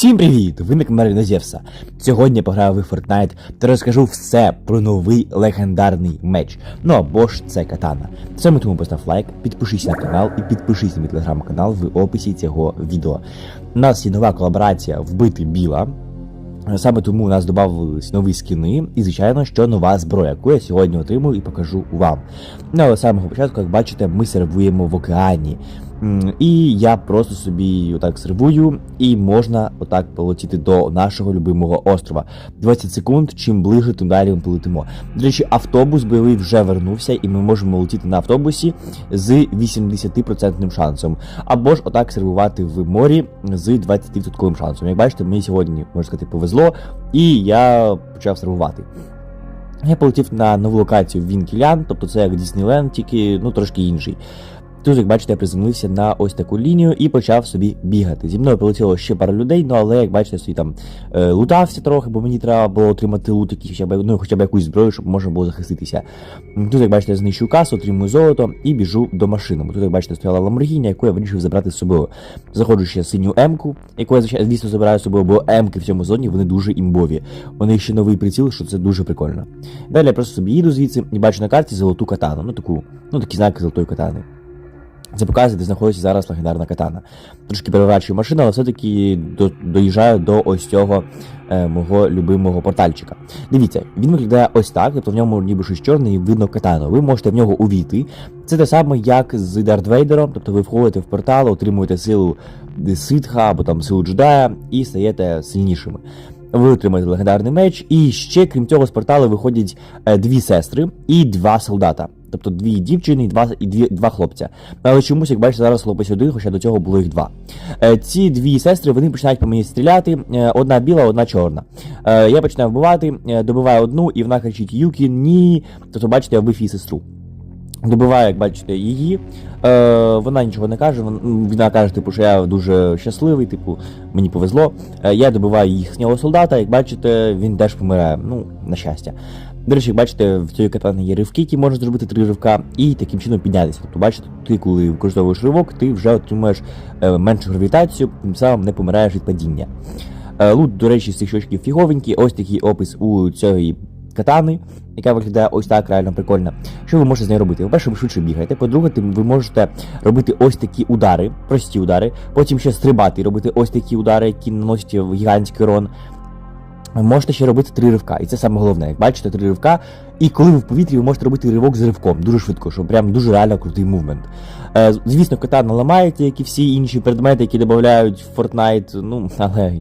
Всім привіт! Ви на каналі Назєвса. Сьогодні я пограю в Fortnite та розкажу все про новий легендарний меч. Ну або ж це катана. Саме тому постав лайк, підпишись на канал і підпишись на мій телеграм-канал в описі цього відео. У нас є нова колаборація вбити біла. Саме тому у нас додавались нові скіни, і звичайно, що нова зброя, яку я сьогодні отримую і покажу вам. Ну але з самого початку, як бачите, ми сервуємо в океані. І я просто собі отак сервую, і можна отак полетіти до нашого любимого острова. 20 секунд, чим ближе, тим далі ми полетимо. До речі, автобус бойовий вже вернувся, і ми можемо летіти на автобусі з 80% шансом. Або ж отак сервувати в морі з 20% шансом. Як бачите, мені сьогодні, можна сказати, повезло, і я почав сервувати. Я полетів на нову локацію в Вінкілян, тобто це як Діснейленд, тільки ну трошки інший. Тут, як бачите, я приземлився на ось таку лінію і почав собі бігати. Зі мною полетіло ще пара людей, ну але як бачите, собі там е, лутався трохи, бо мені треба було отримати лут, який хоча б ну, хоча б якусь зброю, щоб можна було захиститися. Тут, як бачите, я знищую касу, отримую золото і біжу до машини. Тут, як бачите, стояла Ламборгіні, яку я вирішив забрати з собою. Заходжу ще синю М-ку, яку я звісно забираю з собою, бо М-ки в цьому зоні вони дуже імбові. Них ще новий приціл, що це дуже прикольно. Далі я просто собі їду звідси і бачу на карті золоту катану. Ну таку, ну такі знаки золотої катани. Це показує, де знаходиться зараз легендарна катана. Трошки переворачую машину, але все-таки до, доїжджаю до ось цього е, мого любимого портальчика. Дивіться, він виглядає ось так, тобто в ньому ніби щось чорне і видно катану. Ви можете в нього увійти. Це те саме, як з Дарт Вейдером, тобто ви входите в портал, отримуєте силу ситха або там силу джедая і стаєте сильнішими. Ви отримаєте легендарний меч, і ще, крім цього, з порталу виходять е, дві сестри і два солдата. Тобто дві дівчини і два, і дві, два хлопця. Але чомусь, як бачите, зараз хлопець один, хоча до цього було їх два. Е, ці дві сестри вони починають по мені стріляти. Е, одна біла, одна чорна. Е, я починаю вбивати, е, добиваю одну, і вона кричить Юкі, ні. Тобто, бачите, я вбив її сестру. Добиваю, як бачите, її. Е, вона нічого не каже. Вона каже, типу, що я дуже щасливий, типу, мені повезло. Е, я добиваю їхнього солдата, як бачите, він теж помирає. Ну, на щастя. До речі, бачите, в цій катані є ривки, які можна зробити три ривка, і таким чином піднятися. Тобто, бачите, ти, коли використовуєш ривок, ти вже отримуєш е, меншу гравітацію, тим самим не помираєш від падіння. Е, лут, до речі, з цих щочків фіговенький, ось такий опис у цієї катани, яка виглядає ось так реально прикольно. Що ви можете з нею робити? По-перше, ви швидше бігаєте. По-друге, ви можете робити ось такі удари, прості удари, потім ще стрибати робити ось такі удари, які наносять гігантський урон. Ви Можете ще робити три ривка, і це саме головне. Як бачите, три ривка. І коли ви в повітрі, ви можете робити ривок з ривком дуже швидко, що прям дуже реально крутий мувмент. Е, звісно, не ламається, як і всі інші предмети, які додають в Fortnite, ну, але